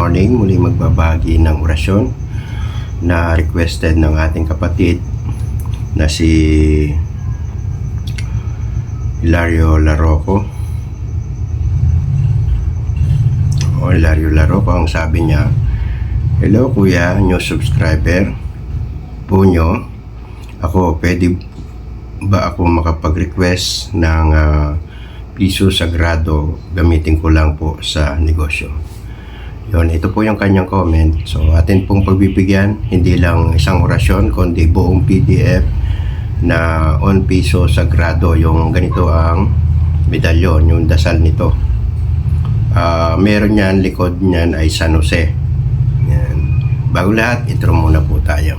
morning. Muli magbabahagi ng orasyon na requested ng ating kapatid na si Hilario Laroco. O Hilario Laroco, ang sabi niya, Hello kuya, new subscriber po nyo. Ako, pwede ba ako makapag-request ng ah, piso sagrado gamitin ko lang po sa negosyo. Yon, ito po yung kanyang comment. So, atin pong pagbibigyan, hindi lang isang orasyon, kundi buong PDF na on piso sagrado. Yung ganito ang medalyon, yung dasal nito. Ah, meron yan, likod niyan ay San Jose. Yan. Bago lahat, intro muna po tayo.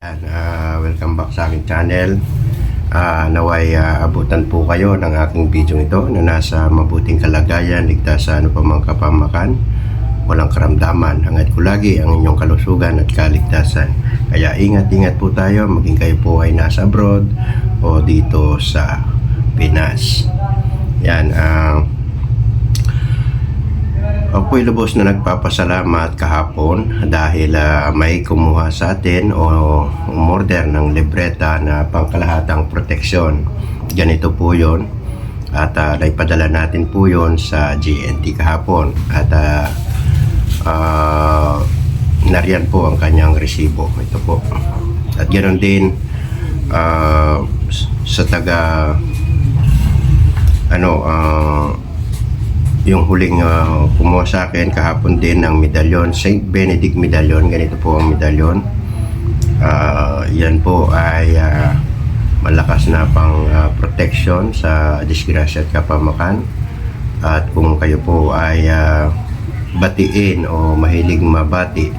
Yan, ah, welcome back sa aking channel. Ah, naway ah, abutan po kayo ng aking video ito na nasa mabuting kalagayan, ligtas sa ano pa mang kapamakan, walang karamdaman. Hangad ko lagi ang inyong kalusugan at kaligtasan. Kaya ingat-ingat po tayo, maging kayo po ay nasa abroad o dito sa Pinas. Yan, ang Ako'y lubos na nagpapasalamat kahapon dahil ah, may kumuha sa atin o umorder ng libreta na pangkalahatang proteksyon. Ganito po yon at uh, naipadala natin po yon sa GNT kahapon at uh, uh, nariyan po ang kanyang resibo. Ito po. At ganoon din ah, sa taga ano ah, yung huling uh, kumuha sa akin kahapon din ng medalyon Saint Benedict medalyon ganito po ang medalyon. Ah, yan po ay ah, malakas na pang ah, protection sa disgrasya at kapamakan. At kung kayo po ay ah, batiin o mahilig mabati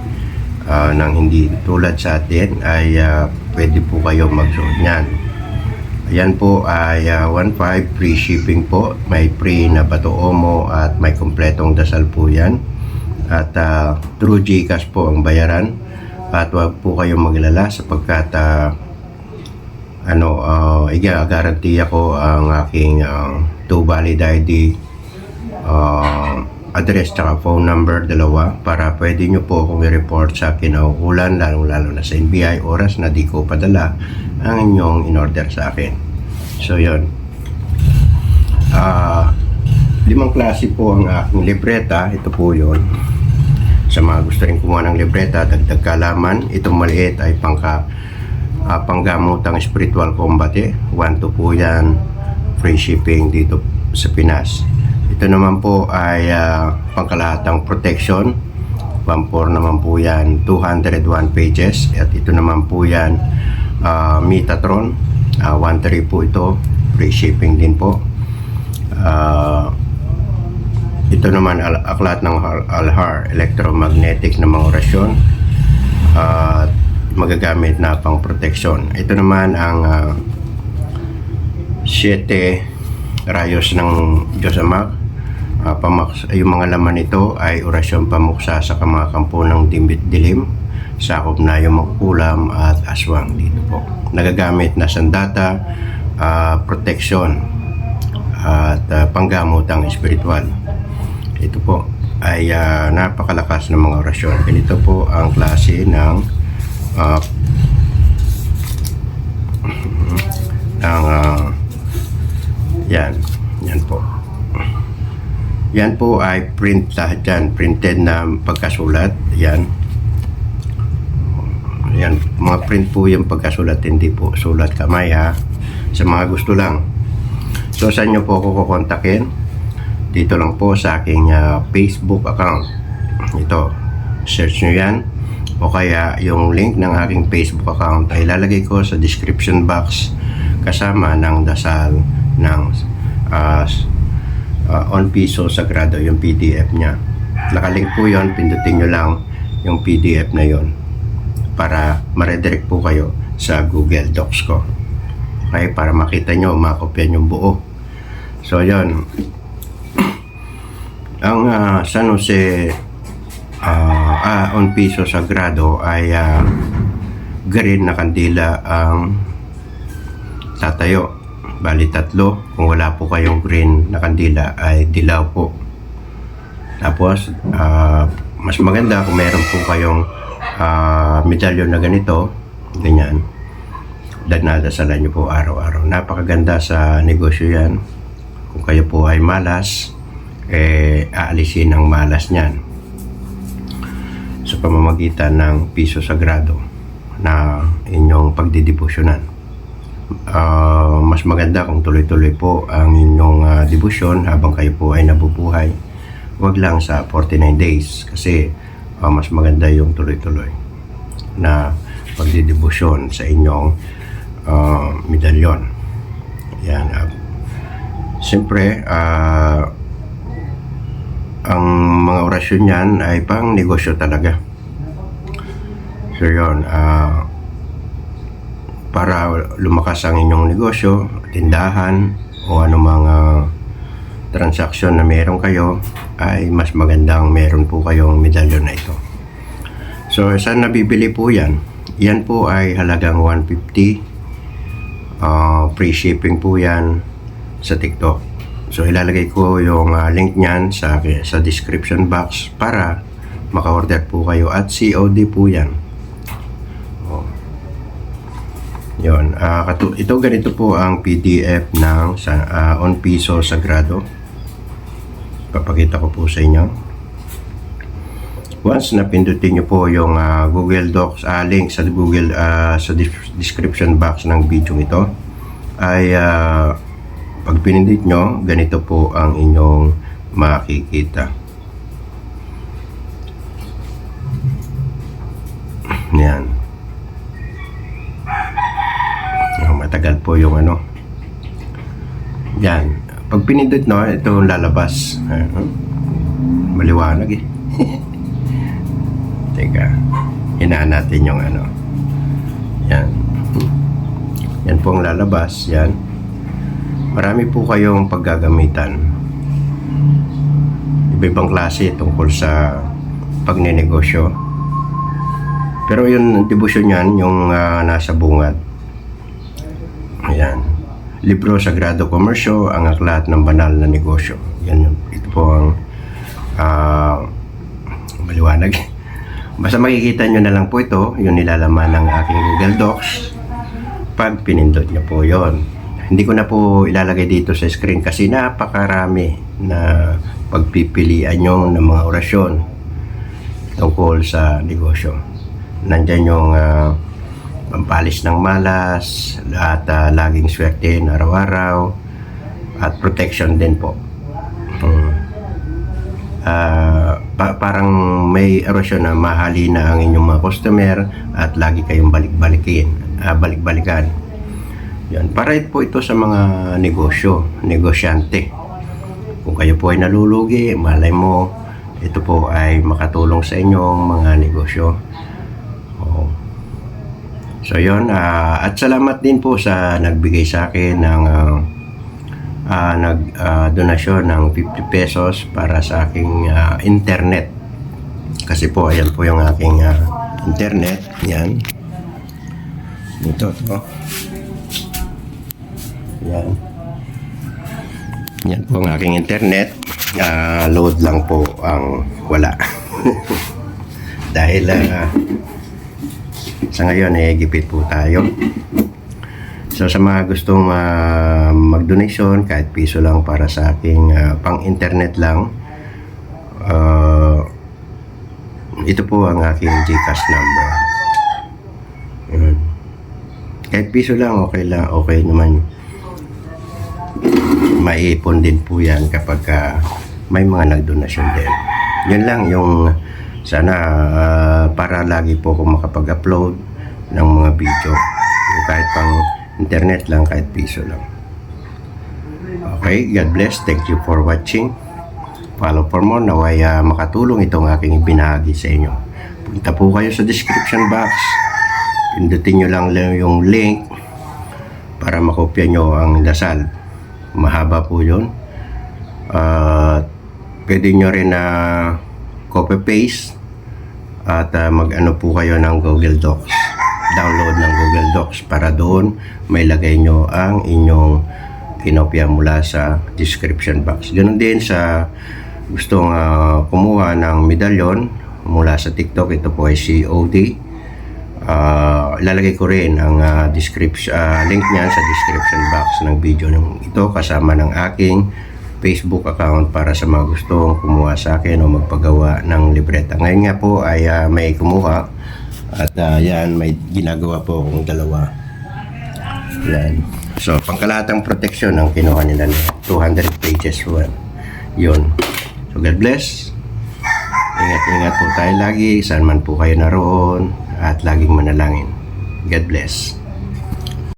ah, ng hindi tulad sa atin ay ah, pwede po kayo magsuot niyan Ayan po ay ah, 1.5 free shipping po. May free na bato omo at may kompletong dasal po yan. At ah, through GCash po ang bayaran. At wag po kayong maglala sapagkat ah, ano, uh, i-guarantee ako ang aking ah, two valid ID ah, address tsaka phone number dalawa para pwede nyo po akong i-report sa kinaukulan lalong lalo na sa NBI oras na di ko padala ang inyong in-order sa akin. So, yon. Ah, limang klase po ang aking libreta. Ito po yon. Sa mga gusto rin kumuha ng libreta, dagdag kalaman. Itong maliit ay pangka, ah, panggamutang spiritual combat. 1 to po yan. Free shipping dito sa Pinas. Ito naman po ay ah, pangkalahatang protection. 1.4 naman po yan, 201 pages. At ito naman po yan, ah, Metatron. Uh, 1.3 po ito, free shipping din po. Ah, ito naman al aklat ng Al- Alhar, electromagnetic na mga orasyon. At magagamit na pang protection. Ito naman ang ah, 7 rayos ng Diyos Ama. Ah, pamaks- yung mga laman nito ay orasyon pamuksa sa mga kampo ng dimbit dilim, sakop na yung magkulam at aswang dito po. Nagagamit na sandata, ah, protection at ah, panggamotang espiritual. Ito po ay ah, napakalakas ng mga orasyon. Ganito po ang klase ng ah, ng ah, yan, yan po. Yan po ay print lahat dyan, printed na pagkasulat. Yan. Yan, mga print po yung pagkasulat, hindi po sulat kamay ha. Sa mga gusto lang. So, saan nyo po ako kukontakin? Dito lang po sa aking ah, Facebook account. Ito, search nyo yan. O kaya yung link ng aking Facebook account ay lalagay ko sa description box kasama ng dasal ng ah, uh, on piso sagrado yung PDF niya. Nakalink po yon pindutin nyo lang yung PDF na yon para ma-redirect po kayo sa Google Docs ko. Okay, para makita nyo, makopyan yung buo. So, yon Ang ah, San Jose ah, ah, on piso sagrado ay ah, green na kandila ang tatayo Bali tatlo. Kung wala po kayong green na kandila ay dilaw po. Tapos, ah, mas maganda kung meron po kayong ah, medalyon na ganito, ganyan. Dadnadasalan nyo po araw-araw. Napakaganda sa negosyo yan. Kung kayo po ay malas, eh, aalisin ang malas niyan sa pamamagitan ng piso sagrado na inyong pagdidibusyonan. Ah, mas maganda kung tuloy-tuloy po ang inyong ah, debosyon habang kayo po ay nabubuhay. Huwag lang sa 49 days kasi ah, mas maganda yung tuloy-tuloy na pagdidibusyon sa inyong ah, medalyon. Yan. ah. Siyempre, ah, ang mga orasyon niyan ay pang negosyo talaga. So yun, ah, para lumakas ang inyong negosyo, tindahan, o ano mga transaksyon na meron kayo, ay mas magandang meron po kayong medalyon na ito. So, saan nabibili po yan? Yan po ay halagang 150. Ah, free shipping po yan sa TikTok. So, ilalagay ko yung ah, link niyan sa, sa description box para maka-order po kayo at COD po yan. Yun. ah, katu- ito ganito po ang PDF ng sa, ah, On Piso Sagrado. Papakita ko po sa inyo. Once na pindutin nyo po yung ah, Google Docs, ah, link sa Google ah, sa description box ng video ito, ay ah, pag pinindit nyo, ganito po ang inyong makikita. Yan. Oh, matagal po yung ano. Yan. Pag pinindot no, ito ang lalabas. Hmm? Maliwanag eh. Teka. Hinaan natin yung ano. Yan. Yan po ang lalabas. Yan. Marami po kayong paggagamitan. Iba-ibang klase tungkol sa pagnenegosyo. Pero yung debosyon niyan, yung ah, nasa bungad. Ayan. Libro Sagrado Komersyo, ang aklat ng banal na negosyo. Yan yun. Ito po ang ah, maliwanag. Basta makikita nyo na lang po ito, yung nilalaman ng aking Google Docs. Pag pinindot nyo po yon Hindi ko na po ilalagay dito sa screen kasi napakarami na pagpipilian nyo ng mga orasyon tungkol sa negosyo. Nandyan yung ah, pampalis ng malas, at ah, laging swerte na araw-araw, at protection din po. Hmm. Ah, pa- parang may orasyon na mahali na ang inyong mga customer at lagi kayong balik-balikin, ah, balik-balikan. Yan. Para po ito sa mga negosyo, negosyante. Kung kayo po ay nalulugi, malay mo, ito po ay makatulong sa inyong mga negosyo. So yon at salamat din po sa nagbigay sa akin ng ah, ah, nag ah, donasyon ng 50 pesos para sa aking ah, internet. Kasi po ayan po yung aking ah, internet, yan. Ito to. Yan. Yan po ang aking internet. Ah, load lang po ang wala. Dahil ah, sa ngayon eh gipit po tayo. So sa mga gustong ah, mag-donation kahit piso lang para sa aking ah, pang-internet lang ah, ito po ang aking GCash number. Yun. Kahit piso lang okay lang okay naman maiipon din po yan kapag ah, may mga nagdonasyon din. Yun lang yung sana ah, para lagi po ako makapag-upload ng mga video. Kahit pang internet lang, kahit piso lang. Okay, God bless. Thank you for watching. Follow for more. Naway ah, makatulong itong aking ibinahagi sa inyo. Punta po kayo sa description box. Pindutin nyo lang yung link para makopya nyo ang dasal. Mahaba po yun. At pwede nyo rin na copy-paste at ah, mag-ano po kayo ng Google Docs. download ng Google Docs para doon may lagay nyo ang inyong kinopya mula sa description box. Ganun din sa gustong ah, kumuha ng medalyon mula sa TikTok, ito po ay COD. Ah, ilalagay ko rin ang ah, description ah, link niyan sa description box ng video ng ito kasama ng aking Facebook account para sa mga gustong kumuha sa akin o magpagawa ng libreta. Ngayon nga po ay ah, may kumuha at ah, yan may ginagawa po akong dalawa. Yan. So, pangkalahatang protection ang kinuha nila na 200 pages po. Yun. So, God bless. Ingat-ingat po tayo lagi. Saan man po kayo naroon. At laging manalangin. God bless.